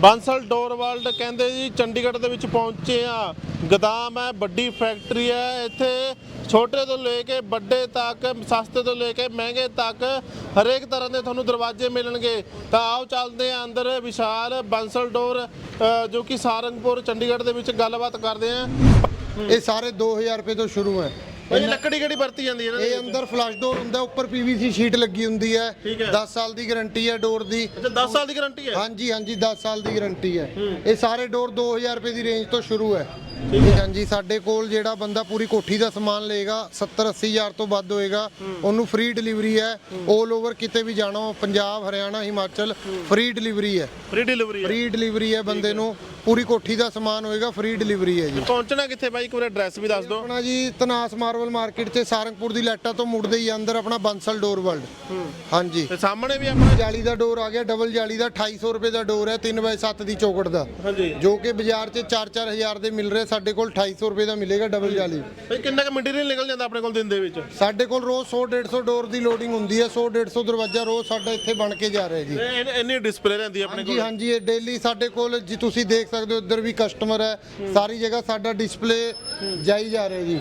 ਬਾਂਸਲ ਡੋਰ world ਕਹਿੰਦੇ ਜੀ, ਚੰਡੀਗੜ੍ਹ ਦੇ ਵਿੱਚ ਪਹੁੰਚੇ ਆ। ਗਦਾਮ ਹੈ, ਵੱਡੀ ਫੈਕਟਰੀ ਹੈ। ਇੱਥੇ ਛੋਟੇ ਤੋਂ ਲੈ ਕੇ ਵੱਡੇ ਤੱਕ, ਸਸਤੇ ਤੋਂ ਲੈ ਕੇ ਮਹਿੰਗੇ ਤੱਕ ਹਰੇਕ ਤਰ੍ਹਾਂ ਦੇ ਤੁਹਾਨੂੰ ਦਰਵਾਜ਼ੇ ਮਿਲਣਗੇ। ਤਾਂ ਆਓ ਚੱਲਦੇ ਆ ਅੰਦਰ ਵਿਸ਼ਾਲ ਬਾਂਸਲ ਡੋਰ ਜੋ ਕਿ ਸਾਰੰਗਪੁਰ ਚੰਡੀਗੜ੍ਹ ਦੇ ਵਿੱਚ ਗੱਲਬਾਤ ਕਰਦੇ ਆ ਇਹ ਸਾਰੇ 2000 ਰੁਪਏ ਤੋਂ ਸ਼ੁਰੂ ਹੈ। ਇਹ ਲੱਕੜੀ ਕਿਹੜੀ ਵਰਤੀ ਜਾਂਦੀ ਹੈ ਨਾ ਇਹ ਅੰਦਰ ਫਲਸ਼ ਡੋਰ ਹੁੰਦਾ ਉੱਪਰ ਪੀਵੀਸੀ ਸ਼ੀਟ ਲੱਗੀ ਹੁੰਦੀ ਹੈ। ਠੀਕ ਹੈ। 10 ਸਾਲ ਦੀ ਗਾਰੰਟੀ ਹੈ ਡੋਰ ਦੀ। ਅੱਛਾ 10 ਸਾਲ ਦੀ ਗਾਰੰਟੀ ਹੈ? ਹਾਂਜੀ ਹਾਂਜੀ 10 ਸਾਲ ਦੀ ਗਾਰੰਟੀ ਹੈ। ਇਹ ਸਾਰੇ ਡੋਰ 2000 ਰੁਪਏ ਦੀ ਰੇਂਜ ਤੋਂ ਸ਼ੁਰੂ ਹੈ। ਹਾਂਜੀ ਸਾਡੇ ਕੋਲ ਜਿਹੜਾ ਬੰਦਾ ਪੂਰੀ ਕੋਠੀ ਦਾ ਸਮਾਨ ਲਏਗਾ 70 80 ਹਜ਼ਾਰ ਤੋਂ ਵੱਧ ਹੋਏਗਾ ਉਹਨੂੰ ਫ੍ਰੀ ਡਿਲੀਵਰੀ ਹੈ। 올 ਓਵਰ ਕਿਤੇ ਵੀ ਜਾਣਾ ਹੋ ਪੰਜਾਬ ਹਰਿਆਣਾ ਹਿਮਾਚਲ ਫ੍ਰੀ ਡਿਲੀਵਰੀ ਹੈ। ਫ੍ਰੀ ਡਿਲੀਵਰੀ ਹੈ। ਫ੍ਰੀ ਡਿਲੀਵਰੀ ਹੈ ਬੰਦੇ ਨੂੰ। ਪੂਰੀ ਕੋਠੀ ਦਾ ਸਮਾਨ ਹੋਏਗਾ ਫ੍ਰੀ ਡਿਲੀਵਰੀ ਹੈ ਜੀ। ਪਹੁੰਚਣਾ ਕਿੱਥੇ ਬਾਈ? ਇੱਕ ਵਾਰ ਐਡਰੈਸ ਵੀ ਦੱਸ ਦਿਓ। ਆਪਣਾ ਜੀ ਤਨਾਸ ਮਾਰਵਲ ਮਾਰਕੀਟ 'ਚ ਸਾਰੰਗਪੁਰ ਦੀ ਲੈਟਾ ਤੋਂ ਮੁੜਦੇ ਹੀ ਅੰਦਰ ਆਪਣਾ ਬੰਸਲ ਡੋਰ ਵਰਲਡ ਹਾਂਜੀ। ਤੇ ਸਾਹਮਣੇ ਵੀ ਆਪਣਾ ਜਾਲੀ ਦਾ ਡੋਰ ਆ ਗਿਆ ਡਬਲ ਜਾਲੀ ਦਾ 2800 ਰੁਪਏ ਦਾ ਡੋਰ ਹੈ 3x7 ਦੀ ਚੌਕਟ ਦਾ। ਹਾਂਜੀ। ਜੋ ਕਿ ਬਾਜ਼ਾਰ 'ਚ 4-4 ਹਜ਼ਾਰ ਦੇ ਮਿਲ ਰਹੇ ਸਾਡੇ ਕੋਲ 2800 ਰੁਪਏ ਦਾ ਮਿਲੇਗਾ ਡਬਲ ਜਾਲੀ। ਬਈ ਕਿੰਨਾ ਕੁ ਮਟੀਰੀਅਲ ਨਿਕਲ ਜਾਂਦਾ ਆਪਣੇ ਕੋਲ ਦਿਨ ਦੇ ਵਿੱਚ? ਸਾਡੇ ਕੋਲ ਰੋਜ਼ 100-150 ਡੋਰ ਦੀ ਲੋਡਿੰਗ ਹੁੰਦੀ ਹੈ 100-150 ਦਰਵਾਜ਼ਾ ਰੋਜ਼ ਸਾਡਾ ਇੱਥੇ ਬਣ ਕੇ ਜਾ ਰਿਹਾ ਜੀ। ਇਹ- ਇਹ- ਇੰਨੀ ਡਿਸਪਲੇ ਰਹਿੰਦੀ ਹੈ ਆਪਣੇ ਹਾਂਜੀ ਕੋਲ? ਹਾਂਜੀ ਇਹ ਡੇਲੀ ਸਾਡੇ ਕੋਲ ਜੀ ਤੁਸੀਂ ਦੇਖ ਸਕਦੇ ਹੋ ਇੱਧਰ ਵੀ ਕਸਟਮਰ ਹੈ ਸਾਰੀ ਜਗ੍ਹਾ ਸਾਡਾ ਡਿਸਪਲੇ ਜਾਈ ਜਾ ਰਿਹਾ ਜੀ।